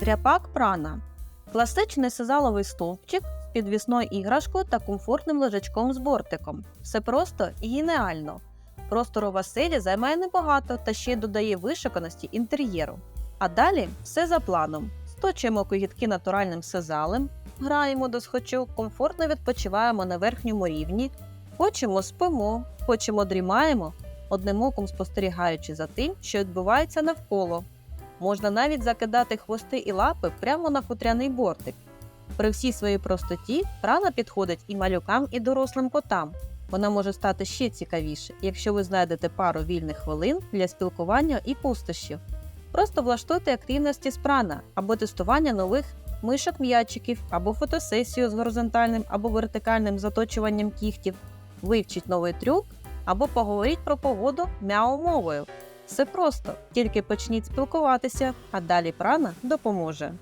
Тряпак прана класичний сизаловий стовпчик з підвісною іграшкою та комфортним лежачком з бортиком. Все просто і геніально. Простору в оселі займає небагато та ще й додає вишиканості інтер'єру. А далі все за планом. Сточуємо когітки натуральним сизалем, граємо до схочу, комфортно відпочиваємо на верхньому рівні, хочемо спимо, хочемо дрімаємо, одним оком спостерігаючи за тим, що відбувається навколо. Можна навіть закидати хвости і лапи прямо на хутряний бортик. При всій своїй простоті прана підходить і малюкам, і дорослим котам. Вона може стати ще цікавіше, якщо ви знайдете пару вільних хвилин для спілкування і пустощів. Просто влаштуйте активності з прана або тестування нових мишок м'ячиків, або фотосесію з горизонтальним або вертикальним заточуванням кігтів, вивчіть новий трюк або поговоріть про погоду мяу-мовою. Все просто, тільки почніть спілкуватися, а далі прана допоможе.